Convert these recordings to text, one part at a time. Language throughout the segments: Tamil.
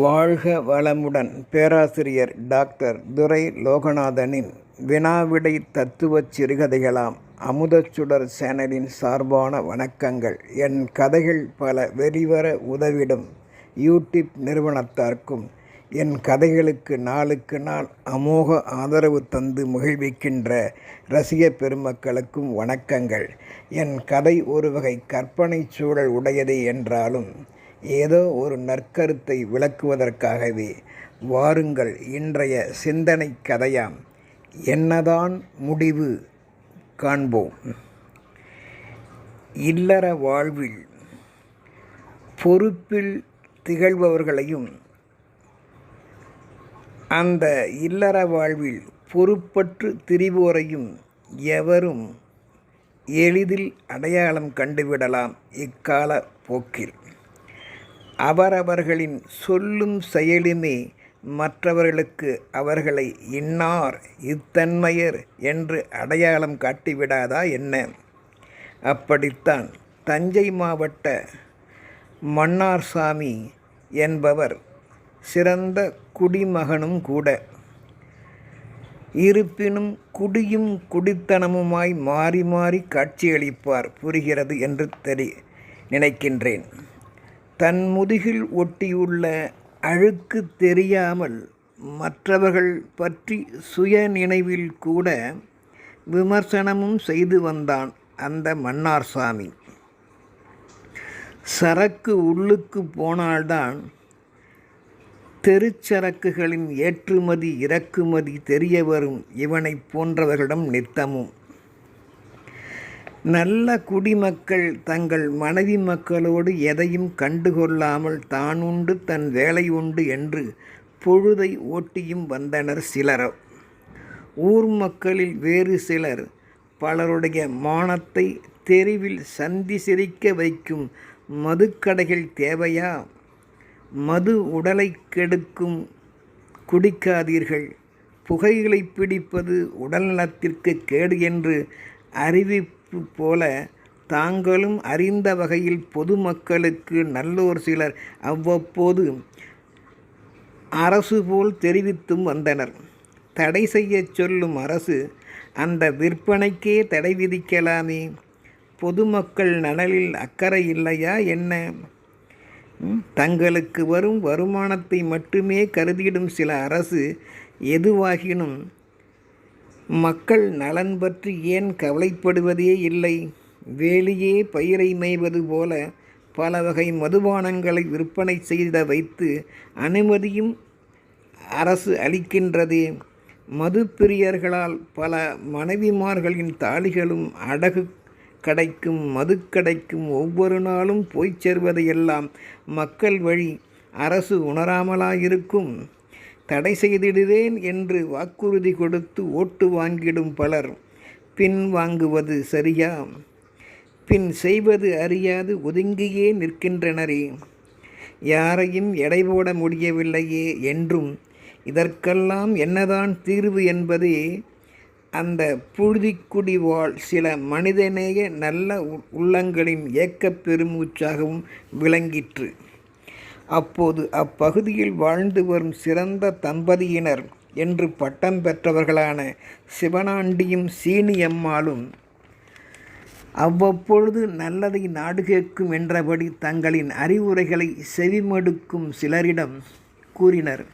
வாழ்க வளமுடன் பேராசிரியர் டாக்டர் துரை லோகநாதனின் வினாவிடை தத்துவச் சிறுகதைகளாம் அமுதச்சுடர் சேனலின் சார்பான வணக்கங்கள். என் கதைகள் பல வெளிவர உதவிடும் யூடியூப் நிறுவனத்தார்க்கும் என் கதைகளுக்கு நாளுக்கு நாள் அமோக ஆதரவு தந்து மகிழ்விக்கின்ற ரசிக பெருமக்களுக்கும் வணக்கங்கள். என் கதை ஒரு வகை கற்பனை சூழல் உடையதே என்றாலும் ஏதோ ஒரு நற்கருத்தை விளக்குவதற்காகவே வாருங்கள் இன்றைய சிந்தனை கதையாம். என்னதான் முடிவு காண்போம். இல்லற வாழ்வில் பொறுப்பில் திகழ்பவர்களையும் அந்த இல்லற வாழ்வில் பொறுப்பற்று திரிவோரையும் எவரும் எளிதில் அடையாளம் கண்டுவிடலாம் இக்கால போக்கில். அவரவர்களின் சொல்லும் செயலுமே மற்றவர்களுக்கு அவர்களை இன்னார் இத்தன்மையர் என்று அடையாளம் காட்டிவிடாதா என்ன? அப்படித்தான் தஞ்சை மாவட்ட மன்னார்சாமி என்பவர் சிறந்த குடிமகனும் கூட. இருப்பினும் குடியும் குடித்தனமுமாய் மாறி மாறி காட்சியளிப்பார் புரிகிறது என்று தெரி நினைக்கின்றேன். தன் முதுகில் ஒட்டியுள்ள அழுக்கு தெரியாமல் மற்றவர்கள் பற்றி சுய நினைவில் கூட விமர்சனமும் செய்து வந்தான் அந்த மன்னார்சாமி சரக்கு உள்ளுக்கு போனால்தான் தெருச்சரக்குகளின் ஏற்றுமதி இறக்குமதி தெரிய வரும் இவனைப் போன்றவர்களிடம் நித்தமும். நல்ல குடிமக்கள் தங்கள் மனைவி மக்களோடு எதையும் கண்டுகொள்ளாமல் தான் உண்டு தன் வேலை உண்டு என்று பொழுதை ஓட்டியும் வந்தனர் சிலர். ஊர் மக்களில் வேறு சிலர் பலருடைய மானத்தை தெருவில் சந்தி சிரிக்க வைக்கும் மதுக்கடைகள் தேவையா? மது உடலை கெடுக்கும் குடிக்காதீர்கள். புகைகளை பிடிப்பது உடல்நலத்திற்கு கேடு என்று அறிவிப்பு போல தாங்களும் அறிந்த வகையில் பொதுமக்களுக்கு நல்லோர் சிலர் அவ்வப்போது அரசு போல் தெரிவித்தும் வந்தனர். தடை செய்ய சொல்லும் அரசு அந்த விற்பனைக்கே தடை விதிக்கலாமே. பொதுமக்கள் நலனில் அக்கறை இல்லையா என்ன? தங்களுக்கு வரும் வருமானத்தை மட்டுமே கருதிடும் சில அரசு எதுவாகினும் மக்கள் நலன் பற்றி ஏன் கவலைப்படுவதே இல்லை? வேலியே பயிரை மேய்வது போல பல வகை மதுபானங்களை விற்பனை செய்த வைத்து அனுமதியும் அரசு அளிக்கின்றதே. மது பிரியர்களால் பல மனைவிமார்களின் தாலிகளும் அடகு கடைக்கும் மதுக்கடைக்கும் ஒவ்வொரு நாளும் போய்ச் சேர்வதையெல்லாம் மக்கள் வழி அரசு உணராமலாயிருக்கும். தடை செய்திடுவேன் என்று வாக்குறுதி கொடுத்து ஓட்டு வாங்கிடும் பலர். பின் வாங்குவது சரியா? பின் செய்வது அறியாது ஒதுங்கியே நிற்கின்றனரே. யாரையும் எடை போட முடியவில்லையே என்றும் இதற்கெல்லாம் என்னதான் தீர்வு என்பதே அந்த புழுதிக்குடி வாழ் சில மனிதநேய நல்ல உள்ளங்களின் ஏக்கப் பெருமூச்சாகவும் விளங்கிற்று. அப்போது அப்பகுதியில் வாழ்ந்து வரும் சிறந்த தம்பதியினர் என்று பட்டம் பெற்றவர்களான சிவனாண்டியும் சீனியம்மாளும் அவ்வப்பொழுது நல்லதை நாடு கேட்கும் என்றபடி தங்களின் அறிவுரைகளை செவிமடுக்கும் சிலரிடம் கூறினர்.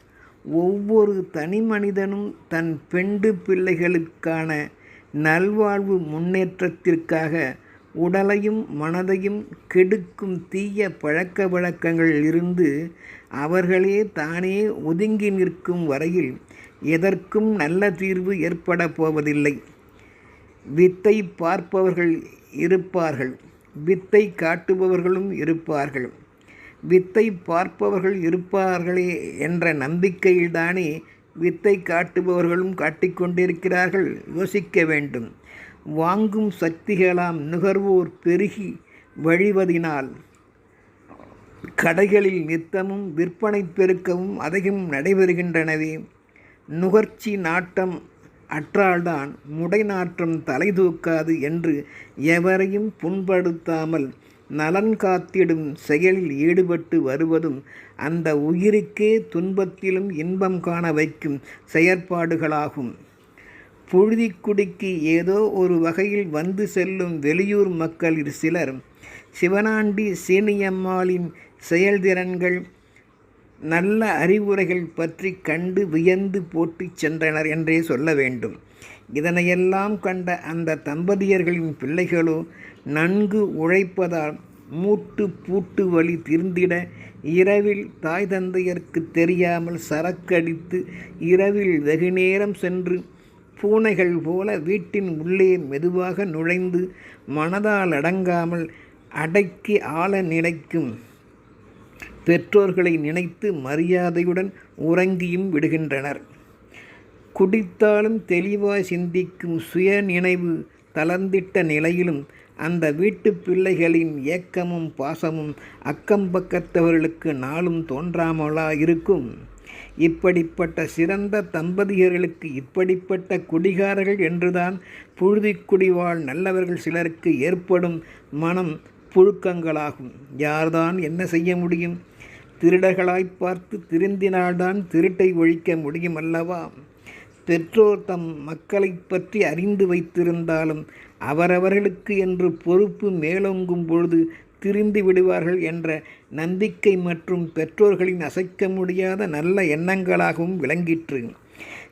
ஒவ்வொரு தனி மனிதனும் தன் பெண்டு பிள்ளைகளுக்கான நல்வாழ்வு முன்னேற்றத்திற்காக உடலையும் மனதையும் கெடுக்கும் தீய பழக்க வழக்கங்களில் இருந்து அவர்களே தானே ஒதுங்கி நிற்கும் வரையில் எதற்கும் நல்ல தீர்வு ஏற்பட போவதில்லை. வித்தை பார்ப்பவர்கள் இருப்பார்கள் வித்தை காட்டுபவர்களும் இருப்பார்கள். வித்தை பார்ப்பவர்கள் இருப்பார்களே என்ற நம்பிக்கையில்தானே வித்தை காட்டுபவர்களும் காட்டிக்கொண்டிருக்கிறார்கள். யோசிக்க வேண்டும். வாங்கும் சக்திகளாம் நுகர்வோர் பெருகி வழிவதினால் கடைகளில் நித்தமும் விற்பனை பெருக்கவும் அதிகம் நடைபெறுகின்றனவே. நுகர்ச்சி நாட்டம் அற்றால்தான் முடை நாற்றம் தலை தூக்காது என்று எவரையும் புண்படுத்தாமல் நலன் காத்திடும் செயலில் ஈடுபட்டு வருவதும் அந்த உயிருக்கே துன்பத்திலும் இன்பம் காண வைக்கும் செயற்பாடுகளாகும். புழுதிக்குடிக்கு ஏதோ ஒரு வகையில் வந்து செல்லும் வெளியூர் மக்களில் சிலர். சிவனாண்டி சீனியம்மாளின் செயல்திறன்கள் நல்ல அறிவுரைகள் பற்றி கண்டு வியந்து போட்டிச் சென்றனர் என்றே சொல்ல வேண்டும். இதனையெல்லாம் கண்ட அந்த தம்பதியர்களின் பிள்ளைகளோ நன்கு உழைப்பதால் மூட்டு பூட்டு வழி தீர்ந்திட இரவில் தாய் தந்தையர்க்கு தெரியாமல் சரக்கடித்து இரவில் வெகுநேரம் சென்று பூனைகள் போல வீட்டின் உள்ளே மெதுவாக நுழைந்து மனதால் அடங்காமல் அடக்கி ஆள நினைக்கும் பெற்றோர்களை நினைத்து மரியாதையுடன் உறங்கியும் விடுகின்றனர். குடித்தாலும் தெளிவாய் சிந்திக்கும் சுய நினைவு தளர்ந்திட்ட நிலையிலும் அந்த வீட்டு பிள்ளைகளின் ஏக்கமும் பாசமும் அக்கம் பக்கத்தவர்களுக்கு நாளும் தோன்றாமலா இருக்கும். இப்படிப்பட்ட சிறந்த தம்பதியர்களுக்கு இப்படிப்பட்ட குடிகாரர்கள் என்றுதான் புழுதி குடிவாழ் நல்லவர்கள் சிலருக்கு ஏற்படும் மனம் புழுக்கங்களாகும். யார்தான் என்ன செய்ய முடியும்? திருடர்களாய் பார்த்து திருந்தினால்தான் திருட்டை ஒழிக்க முடியும் அல்லவா பெற்றோர் தம் மக்களை பற்றி அறிந்து வைத்திருந்தாலும் அவரவர்களுக்கு என்று பொறுப்பு மேலோங்கும் பொழுது திரிந்து விடுவார்கள் என்ற நம்பிக்கை மற்றும் பெற்றோர்களின் அசைக்க முடியாத நல்ல எண்ணங்களாகவும் விளங்கிற்று.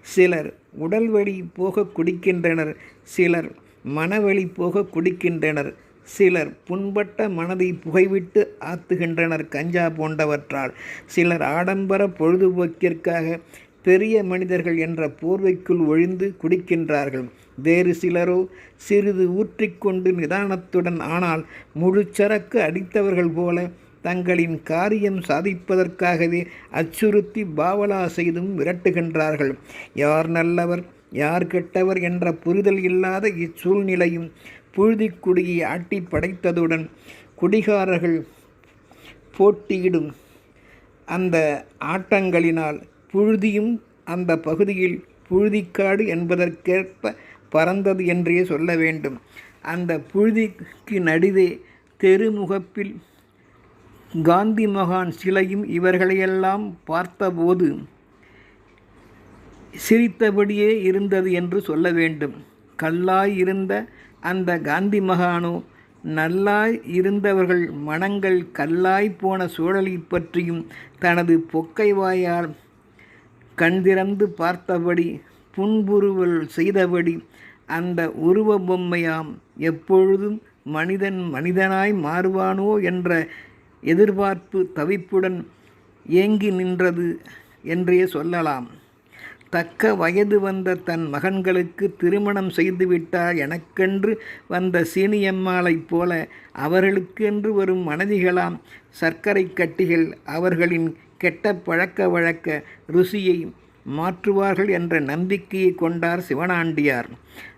சிலர் உடல் வழி போக குடிக்கின்றனர் சிலர் மனவழி போக குடிக்கின்றனர் சிலர் புண்பட்ட மனதை புகைவிட்டு ஆத்துகின்றனர் கஞ்சா போன்றவற்றால். சிலர் ஆடம்பர பொழுதுபோக்கிற்காக பெரிய மனிதர்கள் என்ற போர்வைக்குள் ஒழிந்து குடிக்கின்றார்கள். வேறு சிலரோ சிறிது ஊற்றிக்கொண்டு நிதானத்துடன் ஆனால் முழுச்சரக்கு அடித்தவர்கள் போல தங்களின் காரியம் சாதிப்பதற்காகவே அச்சுறுத்தி பாவலா செய்தும் விரட்டுகின்றார்கள். யார் நல்லவர் யார் கெட்டவர் என்ற புரிதல் இல்லாத இச்சூழ்நிலையும் புழுதிக்குடியை ஆட்டி படைத்ததுடன் குடிகாரர்கள் போட்டியிடும் அந்த ஆட்டங்களினால் புழுதியும் அந்த பகுதியில் புழுதிக்காடு என்பதற்கேற்ப பறந்தது என்றே சொல்ல வேண்டும். அந்த புழுதிக்கு நடுவே தெருமுகப்பில் காந்தி மகான் சிலையும் இவர்களையெல்லாம் பார்த்தபோது சிரித்தபடியே இருந்தது என்று சொல்ல வேண்டும். கல்லாய் இருந்த அந்த காந்தி மகானோ நல்லாய் இருந்தவர்கள் மனங்கள் கல்லாய் போன சூழலை பற்றியும் தனது பொக்கை வாயால் கண்திறந்து பார்த்தபடி புன்புருவல் செய்தபடி அந்த உருவ பொம்மையாம் எப்பொழுதும் மனிதன் மனிதனாய் மாறுவானோ என்ற எதிர்பார்ப்பு தவிப்புடன் ஏங்கி நின்றது என்றே சொல்லலாம். தக்க வயது வந்த தன் மகன்களுக்கு திருமணம் செய்துவிட்டால் எனக்கென்று வந்த சீனியம்மாளைப் போல அவர்களுக்கென்று வரும் மனதிகளாம் சர்க்கரை கட்டிகள் அவர்களின் கெட்ட பழக்க வழக்க ருசியை மாற்றுவார்கள் என்ற நம்பிக்கையை கொண்டார் சிவனாண்டியார்.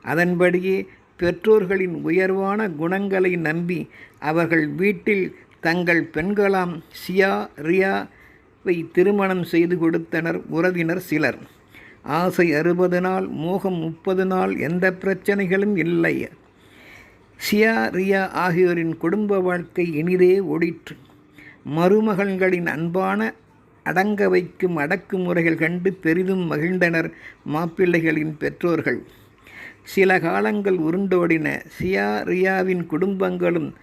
அதன்படியே பெற்றோர்களின் உயர்வான குணங்களை நம்பி அவர்கள் வீட்டில் தங்கள் பெண்களாம் சியா ரியாவை திருமணம் செய்து கொடுத்தனர் உறவினர் சிலர். ஆசை அறுபது நாள் மோகம் முப்பது நாள் எந்த பிரச்சனைகளும் இல்லை. சியா ரியா ஆகியோரின் குடும்ப வாழ்க்கை இனிதே ஓடிற்று. மருமகன்களின் அன்பான அடங்க வைக்கும் அடக்குமுறைகள் கண்டு பெரிதும் மகிழ்ந்தனர் மாப்பிள்ளைகளின் பெற்றோர்கள். சில காலங்கள் உருண்டோடின சியா ரியாவின் குடும்பங்களும்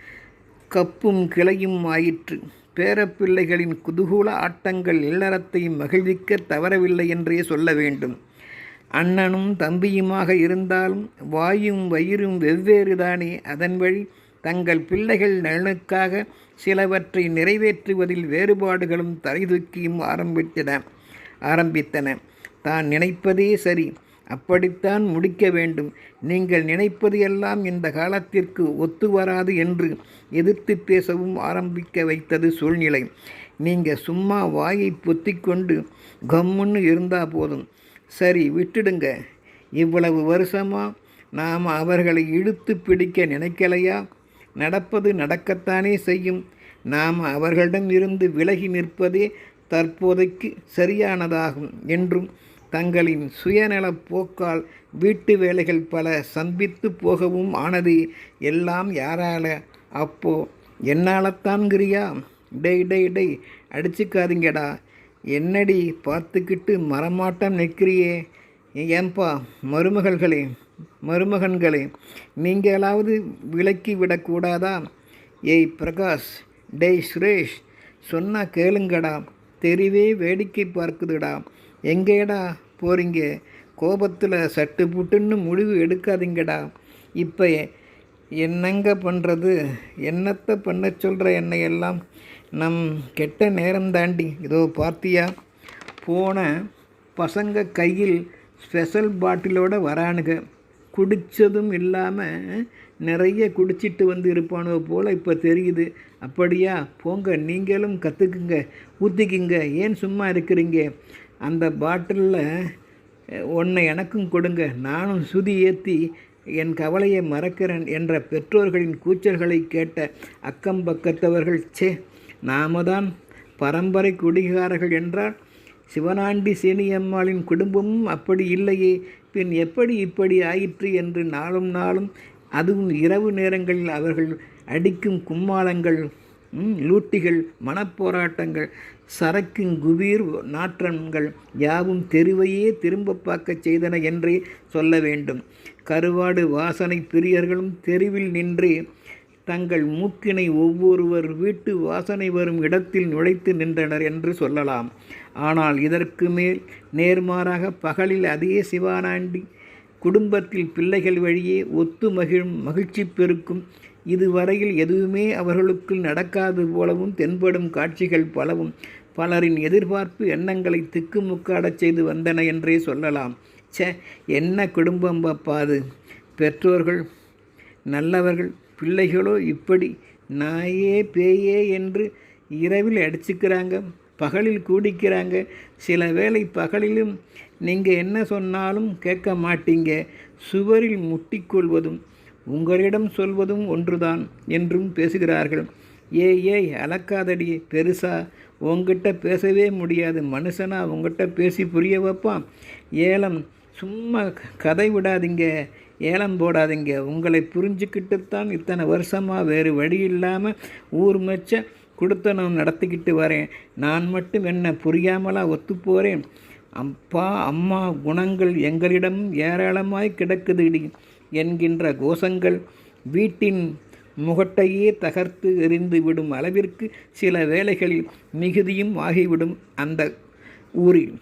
கப்பும் கிளையும் ஆயிற்று. பேரப்பிள்ளைகளின் குதூகூல ஆட்டங்கள் இல்லறத்தை மகிழ்விக்க தவறவில்லை என்றே சொல்ல வேண்டும். அண்ணனும் தம்பியுமாக இருந்தாலும் வாயும் வயிறும் வெவ்வேறு தானே அதன் வழி தங்கள் பிள்ளைகள் நலனுக்காக சிலவற்றை நிறைவேற்றுவதில் வேறுபாடுகளும் தலைதூக்கியும் ஆரம்பித்தன. ஆரம்பித்தன. தான் நினைப்பதே சரி. அப்படித்தான் முடிக்க வேண்டும். நீங்கள் நினைப்பது எல்லாம் இந்த காலத்திற்கு ஒத்து வராது என்று எதிர்த்து பேசவும் ஆரம்பிக்க வைத்தது சூழ்நிலை. நீங்கள் சும்மா வாயை பொத்திக்கொண்டு கம்முன்னு இருந்தால் போதும். சரி விட்டுடுங்க. இவ்வளவு வருஷமாக நாம் அவர்களை இழுத்து பிடிக்க நினைக்கலையா? நடப்பது நடக்கத்தானே செய்யும். நாம் அவர்களிடம் இருந்து விலகி நிற்பதே தற்போதைக்கு சரியானதாகும் என்றும் தங்களின் சுயநலப் போக்கால் வீட்டு வேலைகள் பல சந்தித்து போகவும் ஆனது. எல்லாம் யாரால? அப்போ என்னாலத்தான்கிறியா டேய் டேய் டேய் அடிச்சுக்காதீங்கடா. என்னடி பார்த்துக்கிட்டு மரமாட்டம் நிற்கிறியே? ஏன்பா மருமகள்களே மருமகன்களே நீங்களாவது விலக்கி விடக்கூடாதா? ஏய் பிரகாஷ் டேய் சுரேஷ் சொன்னால் கேளுங்கடா. தெரியவே வேடிக்கை பார்க்குதுடா. எங்கேடா போறீங்க? கோபத்தில் சட்டு புட்டுன்னு முடிவு எடுக்காதீங்கடா. இப்போ என்னங்க பண்ணுறது என்னத்தை பண்ண சொல்கிற என்னையெல்லாம்? நம் கெட்ட நேரம் தாண்டி. இதோ பார்த்தியா? போன பசங்க கையில் ஸ்பெஷல் பாட்டிலோட வரானுங்க குடித்ததும் இல்லாமல் நிறைய குடிச்சிட்டு வந்து இருப்பானுவ போல் இப்போ தெரியுது. அப்படியா? போங்க நீங்களும் கற்றுக்குங்க ஊற்றிக்கிங்க ஏன் சும்மா இருக்கிறீங்க? அந்த பாட்டிலில் ஒன்றை எனக்கும் கொடுங்க. நானும் சுதி ஏற்றி என் கவலையை மறக்கிறேன் என்ற பெற்றோர்களின் கூச்சல்களை கேட்ட அக்கம் பக்கத்தவர்கள் சே நாம தான் பரம்பரை குடிகாரர்கள் என்றால் சிவனாண்டி சேனியம்மாளின் குடும்பமும் அப்படி இல்லையே. பின் எப்படி இப்படி ஆயிற்று? என்று நாளும் நாளும் அதுவும் இரவு நேரங்களில் அவர்கள் அடிக்கும் கும்மாளங்கள் லூட்டிகள் மனப்போராட்டங்கள் சரக்கின் குபீர் நாற்றங்கள் யாவும் தெருவையே திரும்ப பார்க்கச் செய்தன என்றே சொல்ல வேண்டும். கருவாடு வாசனை பிரியர்களும் தெருவில் நின்றே தங்கள் மூக்கினை ஒவ்வொருவர் வீட்டு வாசனை வரும் இடத்தில் நுழைத்து நின்றனர் என்று சொல்லலாம். ஆனால் இதற்கு மேல் நேர்மாறாக பகலில் அதே சிவானாண்டி குடும்பத்தில் பிள்ளைகள் வழியே ஒத்து மகிழும் மகிழ்ச்சி பெருக்கும் இதுவரையில் எதுவுமே அவர்களுக்குள் நடக்காது போலவும் தென்படும் காட்சிகள் பலவும் பலரின் எதிர்பார்ப்பு எண்ணங்களை திக்குமுக்காடச் செய்து வந்தன என்றே சொல்லலாம். ச்சே என்ன குடும்பம் பாப்பாது பெற்றோர்கள் நல்லவர்கள் பிள்ளைகளோ இப்படி நாயே பேயே என்று இரவில் அடிச்சுக்கிறாங்க பகலில் கூடிக்கிறாங்க. சில வேளை பகலிலும் நீங்கள் என்ன சொன்னாலும் கேட்க மாட்டீங்க. சுவரில் முட்டிக்கொள்வதும் உங்களிடம் சொல்வதும் ஒன்றுதான் என்றும் பேசுகிறார்கள். ஏ ஏய் அலக்காதடி பெருசா? உங்ககிட்ட பேசவே முடியாது. மனுஷனா உங்ககிட்ட பேசி புரிய வைப்பான். ஏலம் சும்மா கதை விடாதீங்க. ஏலம் போடாதீங்க. உங்களை புரிஞ்சுக்கிட்டுத்தான் இத்தனை வருஷமாக வேறு வழி இல்லாமல் ஊர் மெச்ச கொடுத்தனம் நடத்திக்கிட்டு வரேன். நான் மட்டும் என்ன புரியாமலா ஒத்து போகிறேன் அப்பா அம்மா குணங்கள் எங்களிடம் ஏராளமாய் கிடக்குதுடி. என்கின்ற கோஷங்கள் வீட்டின் முகட்டையே தகர்த்து எறிந்து விடும் அளவிற்கு சில வேளைகளில் மிகுதியும் ஆகிவிடும் அந்த ஊரில்.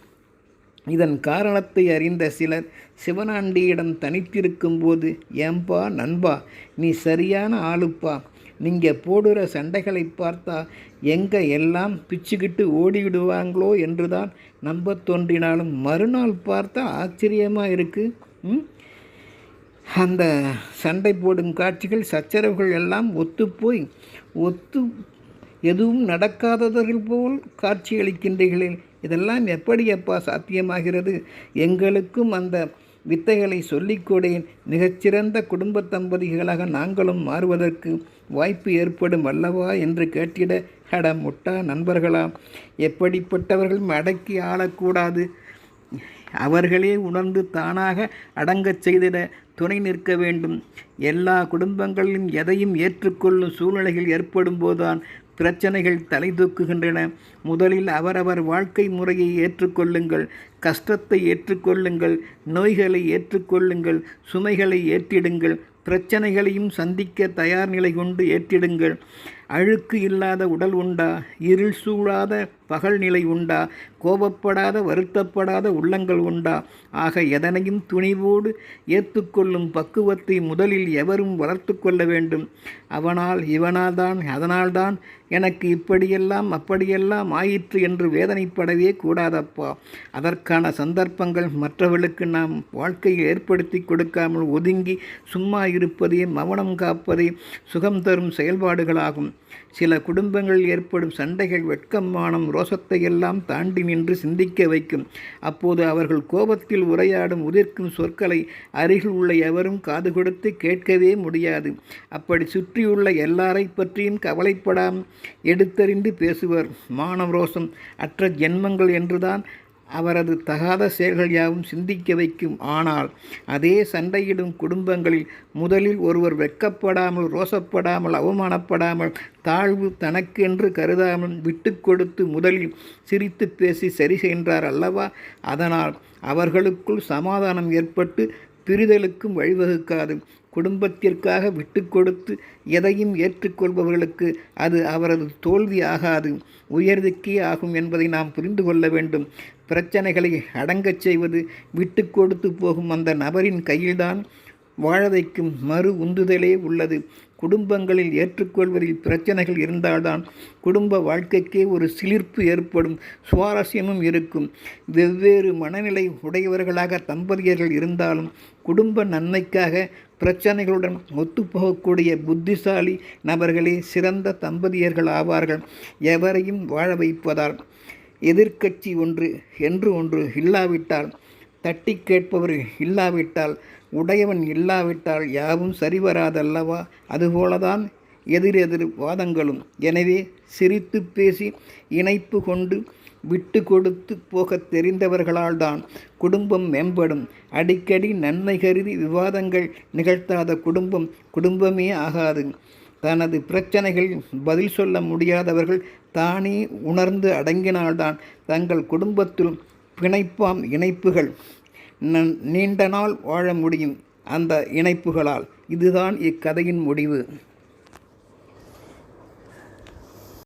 இதன் காரணத்தை அறிந்த சிலர் சிவனாண்டியிடம் தனித்திருக்கும் போது ஏம்பா நண்பா நீ சரியான ஆளுப்பா. நீங்கள் போடுற சண்டைகளை பார்த்தா எங்கே எல்லாம் பிச்சுக்கிட்டு ஓடிவிடுவாங்களோ என்றுதான் நம்ப தோன்றினாலும் மறுநாள் பார்த்தா ஆச்சரியமாக இருக்குது அந்த சண்டை போடும் காட்சிகள் சச்சரவுகள் எல்லாம் ஒத்துப்போய் ஒத்து எதுவும் நடக்காதவர்கள் போல் காட்சியளிக்கின்றீர்களே இதெல்லாம் எப்படி எப்பா சாத்தியமாகிறது? எங்களுக்கும் அந்த வித்தைகளை சொல்லிக்கொடேன் மிகச்சிறந்த குடும்ப தம்பதிகளாக நாங்களும் மாறுவதற்கு வாய்ப்பு ஏற்படும் அல்லவா என்று கேட்டிட ஹட முட்டா நண்பர்களா எப்படிப்பட்டவர்கள் அடக்கி ஆளக்கூடாது? அவர்களே உணர்ந்து தானாக அடங்கச் செய்திட துணை நிற்க வேண்டும். எல்லா குடும்பங்களிலும் எதையும் ஏற்றுக்கொள்ளும் சூழ்நிலைகள் ஏற்படும் போதுதான் பிரச்சனைகள் தலை தூக்குகின்றன முதலில் அவரவர் வாழ்க்கை முறையை ஏற்றுக்கொள்ளுங்கள். கஷ்டத்தை ஏற்றுக்கொள்ளுங்கள். நோய்களை ஏற்றுக்கொள்ளுங்கள். சுமைகளை ஏற்றிடுங்கள். பிரச்சனைகளையும் சந்திக்க தயார் நிலை கொண்டு ஏற்றிடுங்கள். அழுக்கு இல்லாத உடல் உண்டா? இருள் சூழாத பகல் நிலை உண்டா? கோபப்படாத வருத்தப்படாத உள்ளங்கள் உண்டா? ஆக எதனையும் துணிவோடு ஏற்றுக்கொள்ளும் பக்குவத்தை முதலில் எவரும் வளர்த்து கொள்ள வேண்டும்? அவனால் இவனால்தான் அதனால்தான் எனக்கு இப்படியெல்லாம் அப்படியெல்லாம் ஆயிற்று என்று வேதனைப்படவே கூடாதப்பா. அதற்கான சந்தர்ப்பங்கள் மற்றவர்களுக்கு நாம் வாழ்க்கையில் ஏற்படுத்தி கொடுக்காமல் ஒதுங்கி சும்மா இருப்பதே மௌனம் காப்பதே சுகம் தரும் செயல்பாடுகளாகும். சில குடும்பங்களில் ஏற்படும் சண்டைகள் வெட்கம் மானம் ரோசத்தை எல்லாம் தாண்டி நின்று சிந்திக்க வைக்கும். அப்போது அவர்கள் கோபத்தில் உரையாடும் உதிர்க்கும் சொற்களை அருகில் உள்ள எவரும் காது கொடுத்து கேட்கவே முடியாது. அப்படி சுற்றியுள்ள எல்லாரை பற்றியும் கவலைப்படாமல் எடுத்தறிந்து பேசுவர். மானம் ரோசம் அற்ற ஜென்மங்கள் என்றுதான் அவரது தகாத செயல்கள் யாவும் சிந்திக்க வைக்கும். ஆனால் அதே சண்டையிடும் குடும்பங்களில் முதலில் ஒருவர் வெட்கப்படாமல் ரோசப்படாமல் அவமானப்படாமல் தாழ்வு தனக்கென்று கருதாமல் விட்டு கொடுத்து முதலில் சிரித்து பேசி சரி செய்கின்றார் அல்லவா? அதனால் அவர்களுக்குள் சமாதானம் ஏற்பட்டு பிரிதலுக்கும் வழிவகுக்காது. குடும்பத்திற்காக விட்டு கொடுத்து எதையும் ஏற்றுக்கொள்பவர்களுக்கு அது அவரது தோல்வி ஆகாது உயர்வுக்கே ஆகும் என்பதை நாம் புரிந்து கொள்ள வேண்டும். பிரச்சனைகளை அடங்கச் செய்வது விட்டு கொடுத்து போகும் அந்த நபரின் கையில்தான் வாழ வைக்கும் மறு உந்துதலே உள்ளது. குடும்பங்களில் ஏற்றுக்கொள்வதில் பிரச்சனைகள் இருந்தால்தான் குடும்ப வாழ்க்கைக்கே ஒரு சிலிர்ப்பு ஏற்படும் சுவாரஸ்யமும் இருக்கும். வெவ்வேறு மனநிலை உடையவர்களாக தம்பதியர்கள் இருந்தாலும் குடும்ப நன்மைக்காக பிரச்சனைகளுடன் ஒத்துப்போகக்கூடிய புத்திசாலி நபர்களே சிறந்த தம்பதியர்கள் ஆவார்கள். எவரையும் வாழ வைப்பதால் எதிர்க்கட்சி ஒன்று என்று ஒன்று இல்லாவிட்டால் தட்டி கேட்பவர் இல்லாவிட்டால் உடையவன் இல்லாவிட்டால் யாவும் சரிவராதல்லவா? அதுபோலதான் எதிரெதிர் வாதங்களும். எனவே சிரித்து பேசி இணைப்பு கொண்டு விட்டு கொடுத்து போகத் தெரிந்தவர்களால்தான் குடும்பம் மேம்படும். அடிக்கடி நன்மை கருதி விவாதங்கள் நிகழ்த்தாத குடும்பம் குடும்பமே ஆகாது. தனது பிரச்சனைகளில் பதில் சொல்ல முடியாதவர்கள் தானே உணர்ந்து அடங்கினால்தான் தங்கள் குடும்பத்தில் பிணைப்பாம் இணைப்புகள். நீண்ட நாள் வாழ முடியும் அந்த இணைப்புகளால். இதுதான் இக்கதையின் முடிவு.